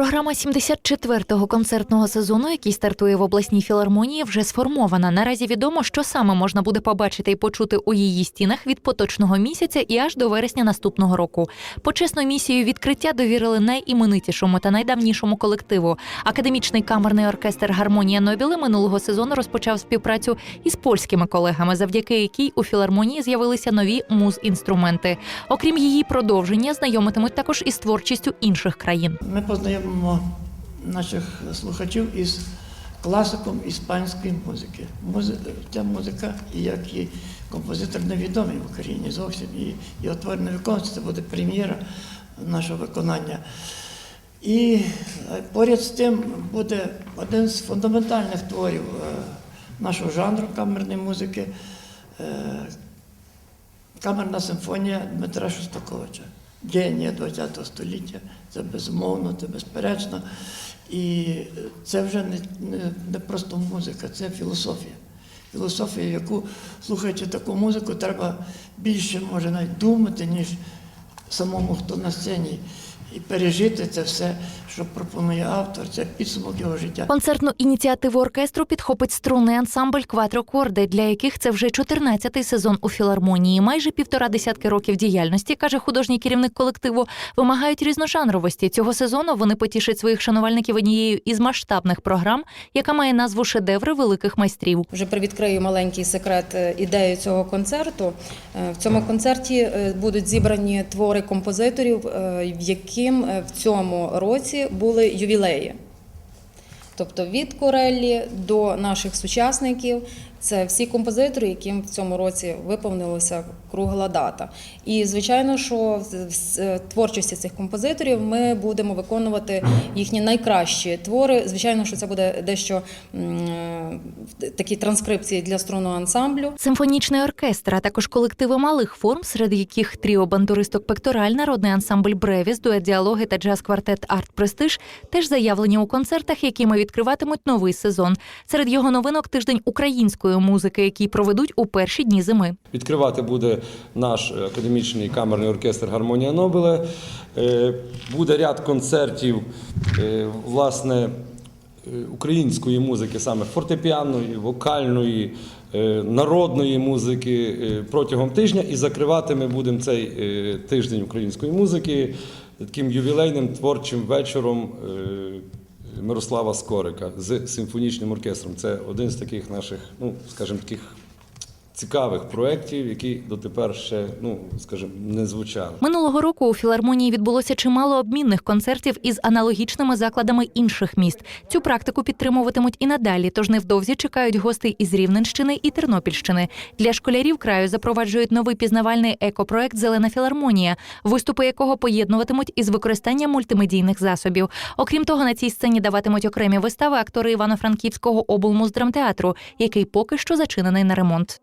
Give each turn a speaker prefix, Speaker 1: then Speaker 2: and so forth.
Speaker 1: Програма 74-го концертного сезону, який стартує в обласній філармонії, вже сформована. Наразі відомо, що саме можна буде побачити і почути у її стінах від поточного місяця і аж до вересня наступного року. Почесну місію відкриття довірили найіменитішому та найдавнішому колективу. Академічний камерний оркестр Гармонія Нобіли минулого сезону розпочав співпрацю із польськими колегами, завдяки якій у філармонії з'явилися нові муз-інструменти. Окрім її продовження, знайомитимуть також із творчістю інших країн.
Speaker 2: Ми познайомимо наших слухачів із класиком іспанської музики. Музи... Ця музика, як і композитор невідомий в Україні зовсім, і його твори не це буде прем'єра нашого виконання. І е, поряд з тим буде один з фундаментальних творів е, нашого жанру камерної музики е, камерна симфонія Дмитра Шостаковича, генія ХХ століття. Це безумовно, це безперечно. І це вже не, не, не просто музика, це філософія. Філософія, яку, слухаючи таку музику, треба більше може навіть думати, ніж самому, хто на сцені, і пережити це все, що пропонує автор, це підсумок його життя.
Speaker 1: Концертну ініціативу оркестру підхопить струнний ансамбль Кватрокорди, для яких це вже 14-й сезон у філармонії. Майже півтора десятки років діяльності, каже художній керівник колективу, вимагають різножанровості. Цього сезону вони потішать своїх шанувальників однією із масштабних програм, яка має назву Шедеври великих майстрів.
Speaker 3: Вже привідкрию маленький секрет е, ідеї цього концерту. Е, В цьому концерті е, будуть зібрані твори композиторів, в яким е, в цьому році були ювілеї. Тобто від Кореллі до наших сучасників це всі композитори, яким в цьому році виповнилася кругла дата. І звичайно, що в творчості цих композиторів ми будемо виконувати їхні найкращі твори. Звичайно, що це буде дещо такі транскрипції для струнного ансамблю.
Speaker 1: Симфонічний оркестр, а також колективи малих форм, серед яких тріо бандуристок Пектораль, народний ансамбль Бревіс, дует діалоги та джаз-квартет Арт Престиж теж заявлені у концертах, якими відкриватимуть новий сезон. Серед його новинок тиждень української музики, який проведуть у перші дні зими.
Speaker 4: Відкривати буде наш академічний камерний оркестр Гармонія Нобеле. Е, Буде ряд концертів, е, власне, е, української музики, саме фортепіаної, вокальної, народної музики протягом тижня. І закривати ми будемо цей тиждень української музики таким ювілейним творчим вечором. Мирослава Скорика з симфонічним оркестром. Це один з таких наших, ну скажімо, таких цікавих проєктів, які дотепер ще, ну скажімо, не звучали.
Speaker 1: Минулого року у філармонії відбулося чимало обмінних концертів із аналогічними закладами інших міст. Цю практику підтримуватимуть і надалі, тож невдовзі чекають гостей із Рівненщини і Тернопільщини. Для школярів краю запроваджують новий пізнавальний екопроект Зелена філармонія, виступи якого поєднуватимуть із використанням мультимедійних засобів. Окрім того, на цій сцені даватимуть окремі вистави актори Івано-Франківського облмуздрамтеатру, який поки що зачинений на ремонт.